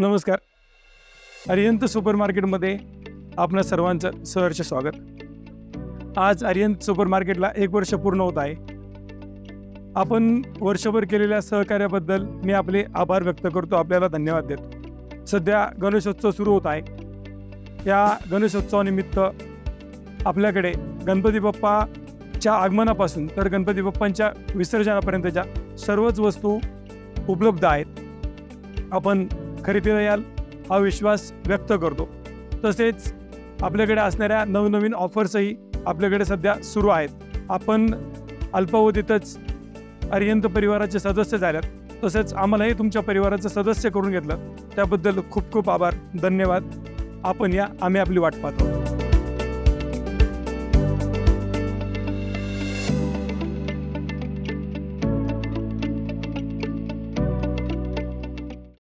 नमस्कार. अरियंत सुपर मार्केटमध्ये आपणा सर्वांचं सहर्ष स्वागत. आज अरियंत सुपर मार्केटला एक वर्ष पूर्ण होत आहे. आपण वर्षभर केलेल्या सहकार्याबद्दल मी आपले आभार व्यक्त करतो. आपल्याला धन्यवाद देतो. सध्या गणेशोत्सव सुरू होत आहे. या गणेशोत्सवानिमित्त आपल्याकडे गणपती बाप्पाच्या आगमनापासून तर गणपती बाप्पांच्या विसर्जनापर्यंतच्या सर्वच वस्तू उपलब्ध आहेत. आपण खरेदीला याल हा विश्वास व्यक्त करतो. तसेच आपल्याकडे असणाऱ्या नवनवीन ऑफर्सही आपल्याकडे सध्या सुरू आहेत. आपण अल्पावधीतच अरियंत परिवाराचे सदस्य झाल्यात. तसेच आम्हालाही तुमच्या परिवाराचं सदस्य करून घेतलं. त्याबद्दल खूप खूप आभार धन्यवाद. आपण या आम्ही आपली वाट पाहतो.